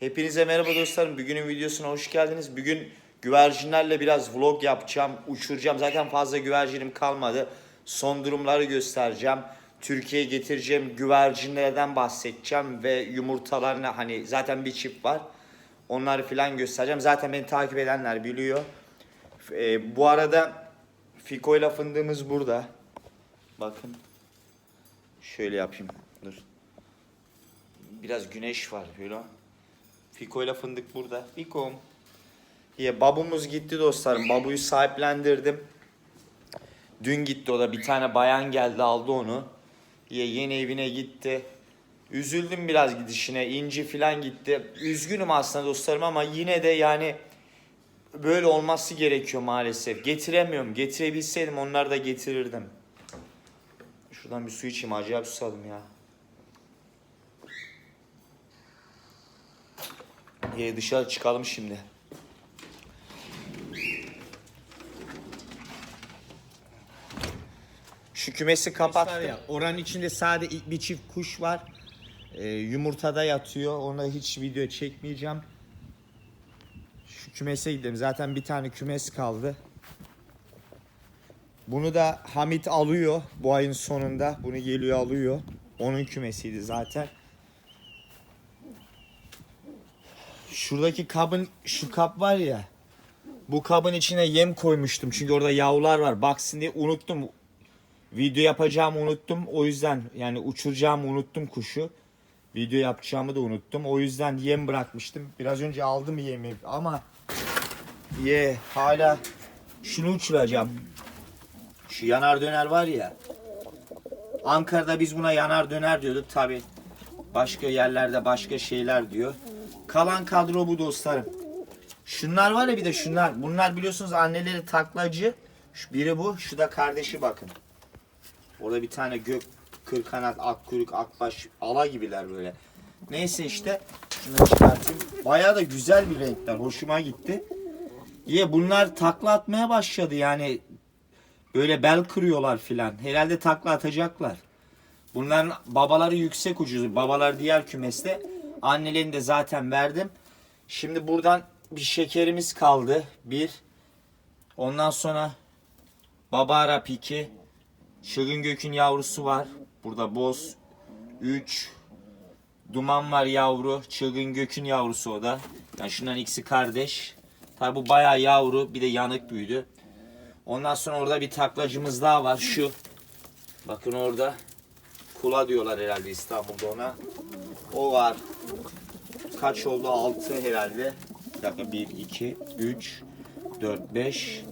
Hepinize merhaba dostlarım. Bugünün videosuna hoş geldiniz. Bugün güvercinlerle biraz vlog yapacağım, uçuracağım. Zaten fazla güvercinim kalmadı. Son durumları göstereceğim. Türkiye'ye getireceğim güvercinlerden bahsedeceğim ve yumurtalarına hani zaten bir çift var. Onları falan göstereceğim. Zaten beni takip edenler biliyor. Ee, bu arada Fiko ile fındığımız burada. Bakın. Şöyle yapayım. Dur. Biraz güneş var böyle. Fiko ile fındık burada. Fikom. Ya babumuz gitti dostlarım. Babuyu sahiplendirdim. Dün gitti o da bir tane bayan geldi aldı onu. Ya yeni evine gitti. Üzüldüm biraz gidişine. İnci falan gitti. Üzgünüm aslında dostlarım ama yine de yani böyle olması gerekiyor maalesef. Getiremiyorum. Getirebilseydim onları da getirirdim. Şuradan bir su içeyim. Acayip susadım ya. Ee, dışarı çıkalım şimdi. Şu kümesi kapattım. ya, oranın içinde sadece bir çift kuş var. Ee, yumurtada yatıyor. Ona hiç video çekmeyeceğim. Şu kümese gidelim. Zaten bir tane kümes kaldı. Bunu da Hamit alıyor bu ayın sonunda. Bunu geliyor alıyor. Onun kümesiydi zaten. Şuradaki kabın şu kap var ya. Bu kabın içine yem koymuştum. Çünkü orada yavrular var. Baksın diye unuttum. Video yapacağımı unuttum. O yüzden yani uçuracağımı unuttum kuşu. Video yapacağımı da unuttum. O yüzden yem bırakmıştım. Biraz önce aldım yemi ama ye hala şunu uçuracağım. Şu yanar döner var ya. Ankara'da biz buna yanar döner diyorduk tabi. Başka yerlerde başka şeyler diyor. Kalan kadro bu dostlarım. Şunlar var ya bir de şunlar. Bunlar biliyorsunuz anneleri taklacı. Şu biri bu. Şu da kardeşi bakın. Orada bir tane gök kırkanat, akkuyruk, akbaş, ala gibiler böyle. Neyse işte şunu çıkartayım. Bayağı da güzel bir renkler. Hoşuma gitti. Ye bunlar takla atmaya başladı yani. Böyle bel kırıyorlar filan. Herhalde takla atacaklar. Bunların babaları yüksek ucuz. Babalar diğer kümeste. Annelerini de zaten verdim. Şimdi buradan bir şekerimiz kaldı. Bir. Ondan sonra Baba Arap 2. Çılgın Gök'ün yavrusu var. Burada boz. 3. Duman var yavru. Çılgın Gök'ün yavrusu o da. Yani şundan ikisi kardeş. Tabi bu bayağı yavru. Bir de yanık büyüdü. Ondan sonra orada bir taklacımız daha var. Şu. Bakın orada. Kula diyorlar herhalde İstanbul'da ona. O var. Kaç oldu? 6 herhalde. Bir dakika 1, 2, 3, 4, 5,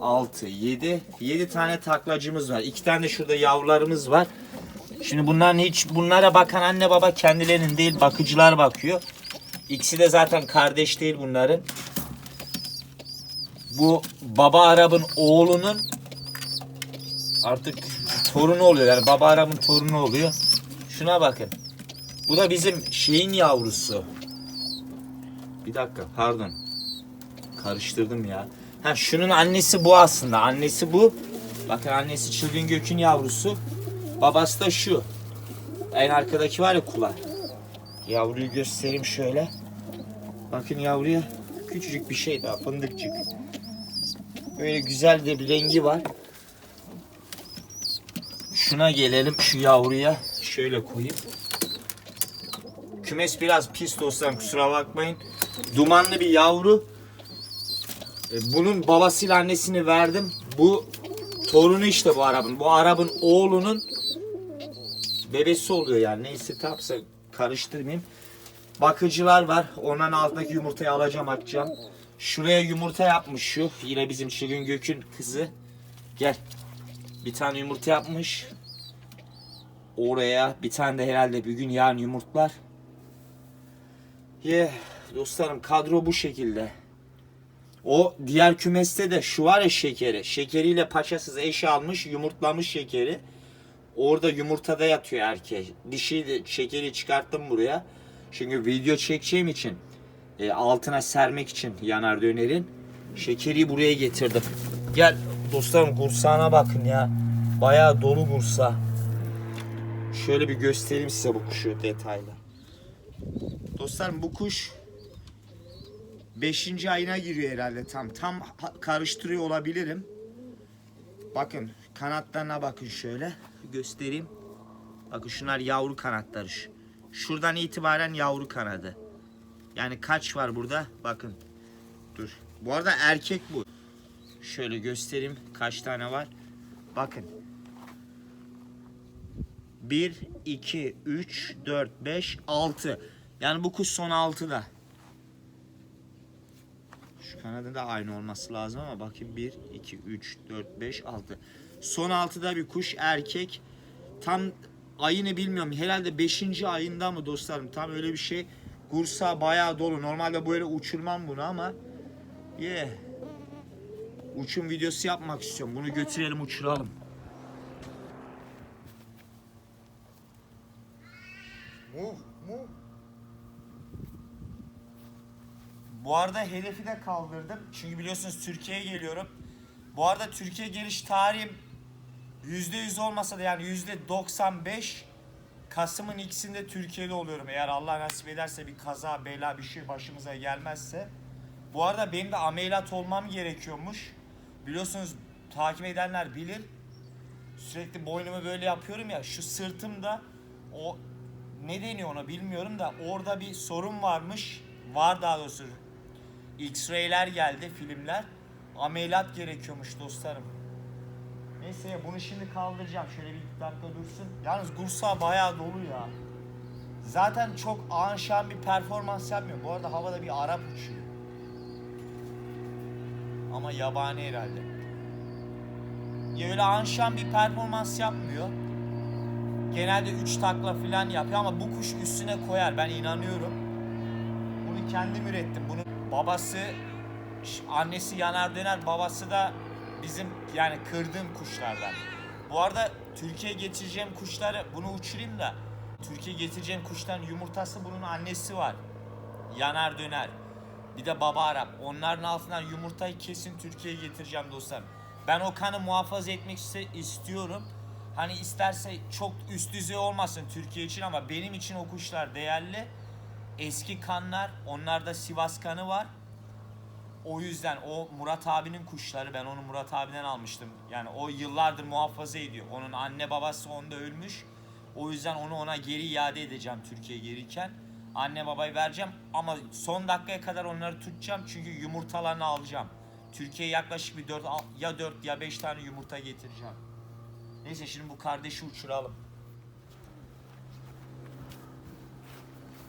6, 7. 7 tane taklacımız var. 2 tane de şurada yavrularımız var. Şimdi bunların hiç bunlara bakan anne baba kendilerinin değil bakıcılar bakıyor. İkisi de zaten kardeş değil bunların. Bu baba Arap'ın oğlunun artık torunu oluyor. Yani baba Arap'ın torunu oluyor. Şuna bakın. Bu da bizim şeyin yavrusu. Bir dakika pardon. Karıştırdım ya. Ha şunun annesi bu aslında. Annesi bu. Bakın annesi çılgın gökün yavrusu. Babası da şu. En arkadaki var ya kula. Yavruyu göstereyim şöyle. Bakın yavruya küçücük bir şey daha fındıkçık. Böyle güzel de bir rengi var. Şuna gelelim şu yavruya. Şöyle koyayım. Kümes biraz pis dostlarım kusura bakmayın. Dumanlı bir yavru. E, Bunun babasıyla annesini verdim. Bu torunu işte bu Arap'ın. Bu Arap'ın oğlunun bebesi oluyor yani. Neyse tapsa karıştırmayayım. Bakıcılar var. Onların altındaki yumurtayı alacağım atacağım. Şuraya yumurta yapmış şu. Yine bizim Şirin Gök'ün kızı. Gel. Bir tane yumurta yapmış. Oraya bir tane de herhalde bir gün yarın yumurtlar. Ye dostlarım kadro bu şekilde. O diğer kümeste de şu var ya şekeri. Şekeriyle paçasız eş almış yumurtlamış şekeri. Orada yumurtada yatıyor erkek. Dişi şekeri çıkarttım buraya. Çünkü video çekeceğim için e, altına sermek için yanar dönerin. Şekeri buraya getirdim. Gel dostlarım kursağına bakın ya. Bayağı dolu kursa. Şöyle bir göstereyim size bu kuşu detaylı. Dostlarım bu kuş 5. ayına giriyor herhalde tam. Tam karıştırıyor olabilirim. Bakın kanatlarına bakın şöyle. Göstereyim. Bakın şunlar yavru kanatları. Şu- Şuradan itibaren yavru kanadı. Yani kaç var burada? Bakın. Dur. Bu arada erkek bu. Şöyle göstereyim kaç tane var. Bakın. 1, 2, 3, 4, 5, 6. Yani bu kuş son 6'da. Şu kanadın da aynı olması lazım ama bakayım 1, 2, 3, 4, 5, 6. Son 6'da bir kuş erkek. Tam ayını bilmiyorum. Herhalde 5. ayında mı dostlarım? Tam öyle bir şey. Gursa bayağı dolu. Normalde böyle uçurmam bunu ama yeah. Uçum videosu yapmak istiyorum. Bunu götürelim uçuralım. Move, move. Bu arada hedefi de kaldırdım. Çünkü biliyorsunuz Türkiye'ye geliyorum. Bu arada Türkiye geliş tarihim %100 olmasa da yani %95 Kasım'ın ikisinde Türkiye'de oluyorum. Eğer Allah nasip ederse bir kaza, bela bir şey başımıza gelmezse. Bu arada benim de ameliyat olmam gerekiyormuş. Biliyorsunuz takip edenler bilir. Sürekli boynumu böyle yapıyorum ya. Şu sırtımda o ne deniyor ona bilmiyorum da orada bir sorun varmış. Var daha doğrusu. X-ray'ler geldi filmler. Ameliyat gerekiyormuş dostlarım. Neyse ya bunu şimdi kaldıracağım. Şöyle bir iki dakika dursun. Yalnız Gursa bayağı dolu ya. Zaten çok anşan bir performans yapmıyor. Bu arada havada bir Arap uçuyor. Ama yabani herhalde. Ya öyle anşan bir performans yapmıyor. Genelde 3 takla falan yapıyor ama bu kuş üstüne koyar. Ben inanıyorum. Bunu kendim ürettim. Bunu babası, annesi yanar döner, babası da bizim yani kırdığım kuşlardan. Bu arada Türkiye'ye getireceğim kuşları bunu uçurayım da Türkiye'ye getireceğim kuşların yumurtası bunun annesi var. Yanar döner. Bir de baba Arap. Onların altından yumurtayı kesin Türkiye'ye getireceğim dostlarım. Ben o kanı muhafaza etmek istiyorum. Hani isterse çok üst düzey olmasın Türkiye için ama benim için o kuşlar değerli. Eski kanlar, onlarda Sivas kanı var. O yüzden o Murat abinin kuşları ben onu Murat abiden almıştım. Yani o yıllardır muhafaza ediyor. Onun anne babası onda ölmüş. O yüzden onu ona geri iade edeceğim Türkiye'ye gelirken. Anne babayı vereceğim ama son dakikaya kadar onları tutacağım çünkü yumurtalarını alacağım. Türkiye'ye yaklaşık bir 4 ya 4 ya 5 tane yumurta getireceğim. Neyse şimdi bu kardeşi uçuralım.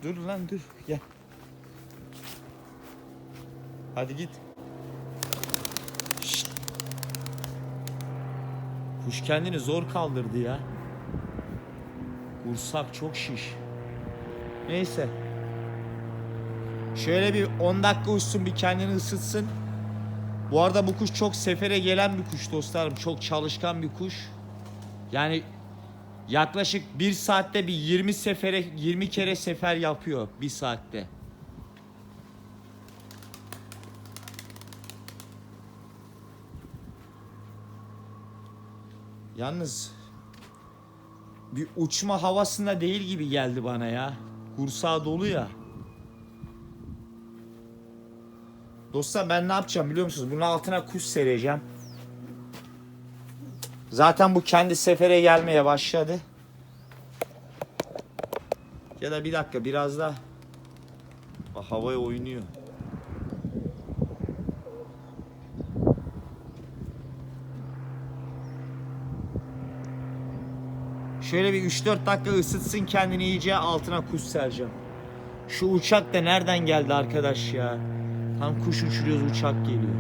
Dur lan dur gel. Hadi git. Şşt. Kuş kendini zor kaldırdı ya. Kursak çok şiş. Neyse. Şöyle bir 10 dakika uçsun bir kendini ısıtsın. Bu arada bu kuş çok sefere gelen bir kuş dostlarım. Çok çalışkan bir kuş. Yani yaklaşık bir saatte bir 20 sefere 20 kere sefer yapıyor bir saatte. Yalnız bir uçma havasında değil gibi geldi bana ya. Kursağı dolu ya. Dostlar ben ne yapacağım biliyor musunuz? Bunun altına kuş sereceğim. Zaten bu kendi sefere gelmeye başladı. Ya da bir dakika biraz da havaya oynuyor. Şöyle bir 3-4 dakika ısıtsın kendini iyice altına kuş sereceğim. Şu uçak da nereden geldi arkadaş ya? Tam kuş uçuruyoruz uçak geliyor.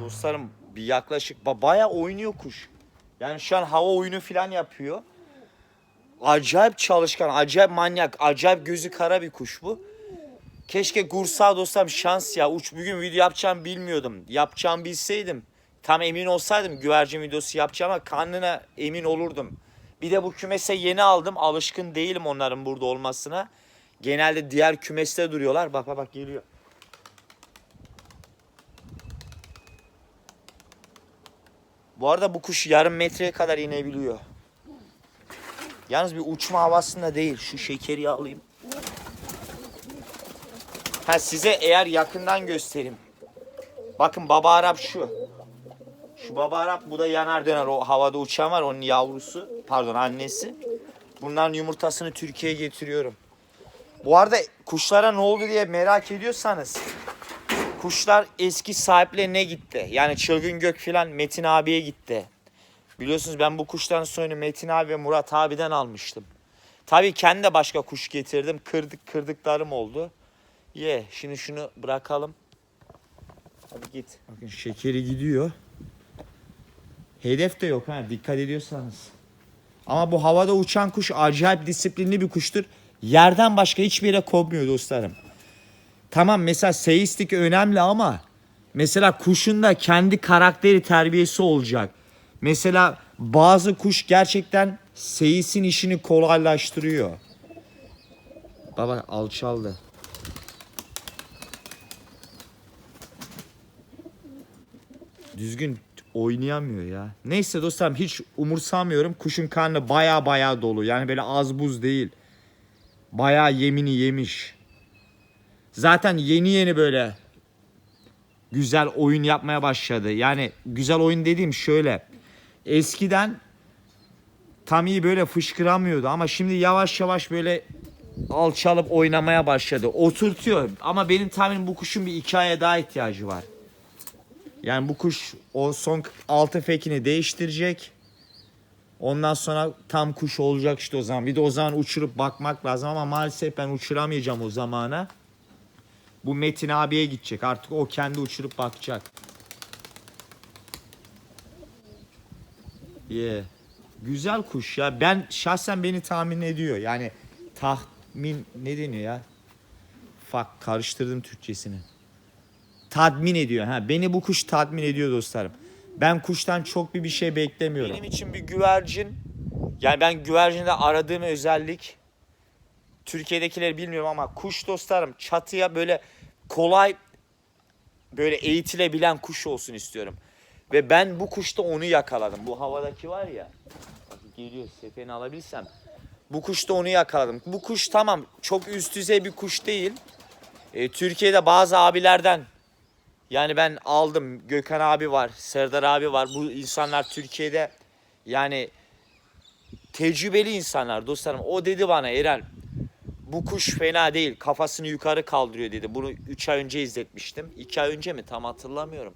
Dostlarım bir yaklaşık ba- bayağı oynuyor kuş. Yani şu an hava oyunu falan yapıyor. Acayip çalışkan, acayip manyak, acayip gözü kara bir kuş bu. Keşke Gursa dostlarım şans ya. Uç bugün video yapacağım bilmiyordum. Yapacağım bilseydim. Tam emin olsaydım güvercin videosu yapacağım ama karnına emin olurdum. Bir de bu kümese yeni aldım. Alışkın değilim onların burada olmasına. Genelde diğer kümeste duruyorlar. Bak bak bak geliyor. Bu arada bu kuş yarım metreye kadar inebiliyor. Yalnız bir uçma havasında değil. Şu şekeri alayım. Ha size eğer yakından göstereyim. Bakın baba Arap şu. Şu baba Arap bu da yanar döner. O havada uçan var onun yavrusu. Pardon annesi. Bunların yumurtasını Türkiye'ye getiriyorum. Bu arada kuşlara ne oldu diye merak ediyorsanız kuşlar eski sahiplerine gitti. Yani Çılgın Gök filan Metin abiye gitti. Biliyorsunuz ben bu kuşların soyunu Metin abi ve Murat abiden almıştım. Tabii kendi de başka kuş getirdim. Kırdık kırdıklarım oldu. Ye şimdi şunu bırakalım. Hadi git. Bakın şekeri gidiyor. Hedef de yok ha dikkat ediyorsanız. Ama bu havada uçan kuş acayip disiplinli bir kuştur. Yerden başka hiçbir yere kopmuyor dostlarım. Tamam mesela seyistik önemli ama mesela kuşun da kendi karakteri terbiyesi olacak. Mesela bazı kuş gerçekten seyisin işini kolaylaştırıyor. Baba alçaldı. Düzgün oynayamıyor ya. Neyse dostlarım hiç umursamıyorum. Kuşun karnı baya baya dolu. Yani böyle az buz değil. Baya yemini yemiş. Zaten yeni yeni böyle güzel oyun yapmaya başladı. Yani güzel oyun dediğim şöyle. Eskiden tam iyi böyle fışkıramıyordu ama şimdi yavaş yavaş böyle alçalıp oynamaya başladı. Oturtuyor ama benim tahminim bu kuşun bir hikaye daha ihtiyacı var. Yani bu kuş o son altı fekini değiştirecek. Ondan sonra tam kuş olacak işte o zaman. Bir de o zaman uçurup bakmak lazım ama maalesef ben uçuramayacağım o zamana. Bu Metin abiye gidecek. Artık o kendi uçurup bakacak. Yeah. Güzel kuş ya. Ben şahsen beni tahmin ediyor. Yani tahmin ne deniyor ya? Fak karıştırdım Türkçesini. Tatmin ediyor. Ha beni bu kuş tatmin ediyor dostlarım. Ben kuştan çok bir bir şey beklemiyorum. Benim için bir güvercin. Yani ben güvercinde aradığım özellik Türkiye'dekileri bilmiyorum ama kuş dostlarım çatıya böyle kolay böyle eğitilebilen kuş olsun istiyorum. Ve ben bu kuşta onu yakaladım. Bu havadaki var ya. Geliyor sefeni alabilsem. Bu kuşta onu yakaladım. Bu kuş tamam çok üst düzey bir kuş değil. E, Türkiye'de bazı abilerden yani ben aldım. Gökhan abi var, Serdar abi var. Bu insanlar Türkiye'de yani tecrübeli insanlar dostlarım. O dedi bana Eren bu kuş fena değil. Kafasını yukarı kaldırıyor dedi. Bunu 3 ay önce izletmiştim. 2 ay önce mi tam hatırlamıyorum.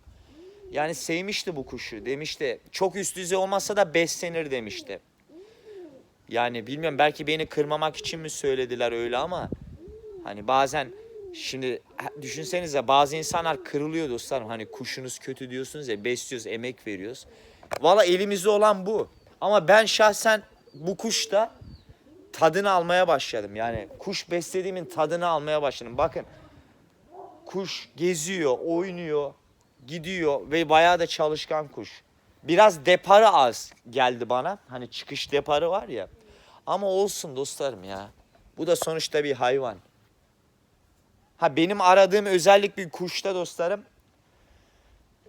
Yani sevmişti bu kuşu. Demişti çok üst düzey olmasa da beslenir demişti. Yani bilmiyorum belki beni kırmamak için mi söylediler öyle ama hani bazen şimdi düşünsenize bazı insanlar kırılıyor dostlarım. Hani kuşunuz kötü diyorsunuz ya besliyoruz emek veriyoruz. Valla elimizde olan bu. Ama ben şahsen bu kuşta tadını almaya başladım. Yani kuş beslediğimin tadını almaya başladım. Bakın kuş geziyor, oynuyor, gidiyor ve bayağı da çalışkan kuş. Biraz deparı az geldi bana. Hani çıkış deparı var ya. Ama olsun dostlarım ya. Bu da sonuçta bir hayvan. Ha benim aradığım özellik bir kuşta dostlarım.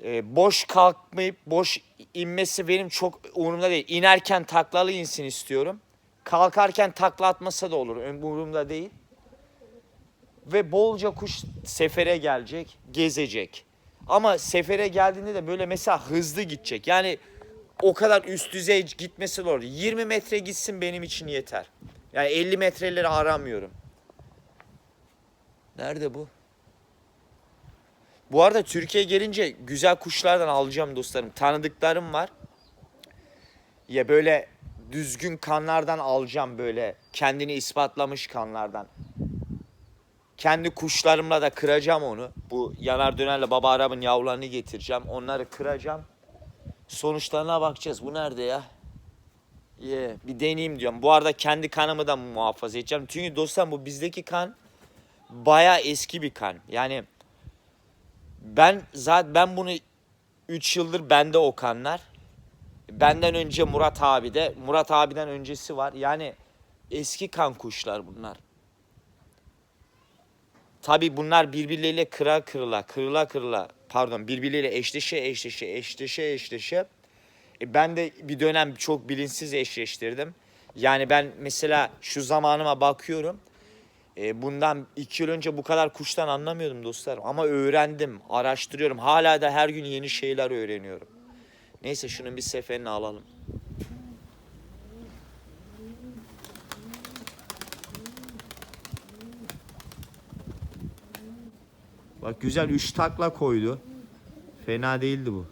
e, boş kalkmayıp boş inmesi benim çok umurumda değil. İnerken taklalı insin istiyorum. Kalkarken takla atmasa da olur. Umurumda değil. Ve bolca kuş sefere gelecek, gezecek. Ama sefere geldiğinde de böyle mesela hızlı gidecek. Yani o kadar üst düzey gitmesi olur. 20 metre gitsin benim için yeter. Yani 50 metreleri aramıyorum. Nerede bu? Bu arada Türkiye gelince güzel kuşlardan alacağım dostlarım. Tanıdıklarım var. Ya böyle düzgün kanlardan alacağım böyle. Kendini ispatlamış kanlardan. Kendi kuşlarımla da kıracağım onu. Bu yanar dönerle baba Arap'ın yavrularını getireceğim. Onları kıracağım. Sonuçlarına bakacağız. Bu nerede ya? Ye, bir deneyeyim diyorum. Bu arada kendi kanımı da muhafaza edeceğim. Çünkü dostlar bu bizdeki kan baya eski bir kan. Yani ben zaten ben bunu 3 yıldır bende o kanlar. Benden önce Murat abi de, Murat abiden öncesi var. Yani eski kan kuşlar bunlar. Tabi bunlar birbirleriyle kıra kırıla, kırıla kırıla, pardon birbirleriyle eşleşe eşleşe, eşleşe eşleşe. E ben de bir dönem çok bilinçsiz eşleştirdim. Yani ben mesela şu zamanıma bakıyorum. E, bundan iki yıl önce bu kadar kuştan anlamıyordum dostlar. Ama öğrendim, araştırıyorum. Hala da her gün yeni şeyler öğreniyorum. Neyse şunun bir seferini alalım. Bak güzel üç takla koydu. Fena değildi bu.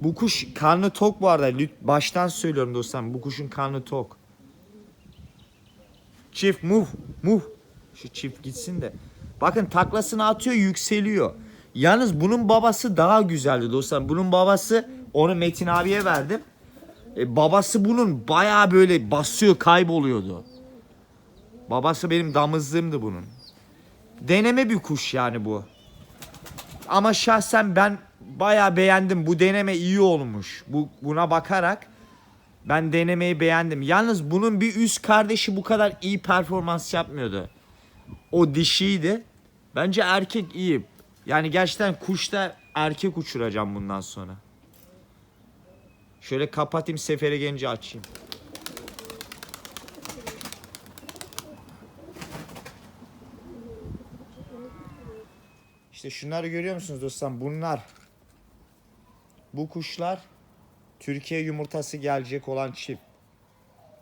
Bu kuş karnı tok bu arada. Baştan söylüyorum dostlarım. Bu kuşun karnı tok. Çift move move. Şu çift gitsin de. Bakın taklasını atıyor yükseliyor. Yalnız bunun babası daha güzeldi dostlar. Bunun babası onu Metin abiye verdim. E, babası bunun bayağı böyle basıyor kayboluyordu. Babası benim damızlığımdı bunun. Deneme bir kuş yani bu. Ama şahsen ben bayağı beğendim. Bu deneme iyi olmuş. Bu buna bakarak ben denemeyi beğendim. Yalnız bunun bir üst kardeşi bu kadar iyi performans yapmıyordu. O dişiydi. Bence erkek iyi. Yani gerçekten kuşta erkek uçuracağım bundan sonra. Şöyle kapatayım sefere gelince açayım. İşte şunları görüyor musunuz dostlar? Bunlar. Bu kuşlar Türkiye yumurtası gelecek olan çift.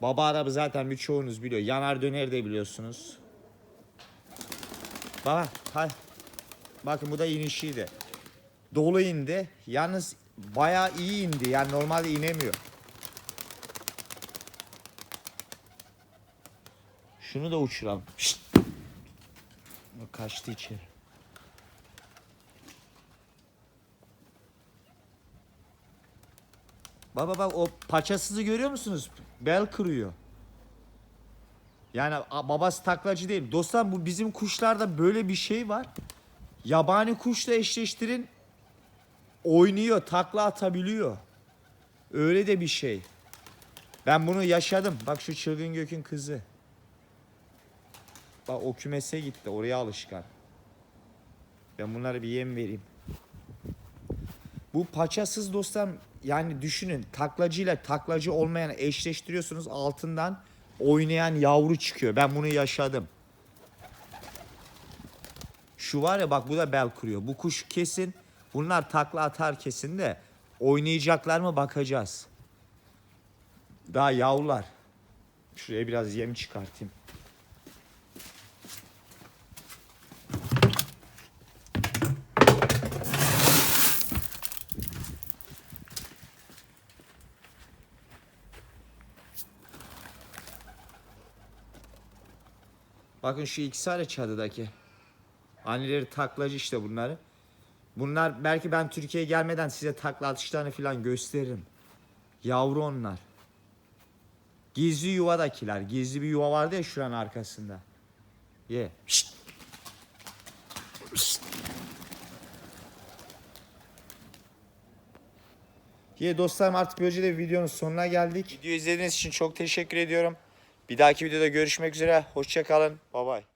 Baba arabı zaten birçoğunuz biliyor. Yanar döner de biliyorsunuz. Baba hay. Bakın bu da inişiydi. Dolu indi. Yalnız bayağı iyi indi. Yani normalde inemiyor. Şunu da uçuralım. Şşt. Kaçtı içeri. Baba bak o paçasızı görüyor musunuz? Bel kırıyor. Yani babası taklacı değil. Dostlar bu bizim kuşlarda böyle bir şey var. Yabani kuşla eşleştirin oynuyor, takla atabiliyor. Öyle de bir şey. Ben bunu yaşadım. Bak şu çılgın gökün kızı. Bak o kümese gitti. Oraya alışkan. Ben bunlara bir yem vereyim. Bu paçasız dostlar yani düşünün taklacıyla taklacı olmayan eşleştiriyorsunuz altından oynayan yavru çıkıyor. Ben bunu yaşadım. Şu var ya bak bu da bel kuruyor. Bu kuş kesin bunlar takla atar kesin de oynayacaklar mı bakacağız. Daha yavrular. Şuraya biraz yem çıkartayım. Bakın şu ikisi hala çadıdaki. Anneleri taklacı işte bunları. Bunlar belki ben Türkiye'ye gelmeden size takla atışlarını falan gösteririm. Yavru onlar. Gizli yuvadakiler. Gizli bir yuva vardı ya şuranın arkasında. Ye. Şşt. Şşt. Ye dostlarım artık böylece de videonun sonuna geldik. Video izlediğiniz için çok teşekkür ediyorum. Bir dahaki videoda görüşmek üzere. Hoşçakalın. Bay bay.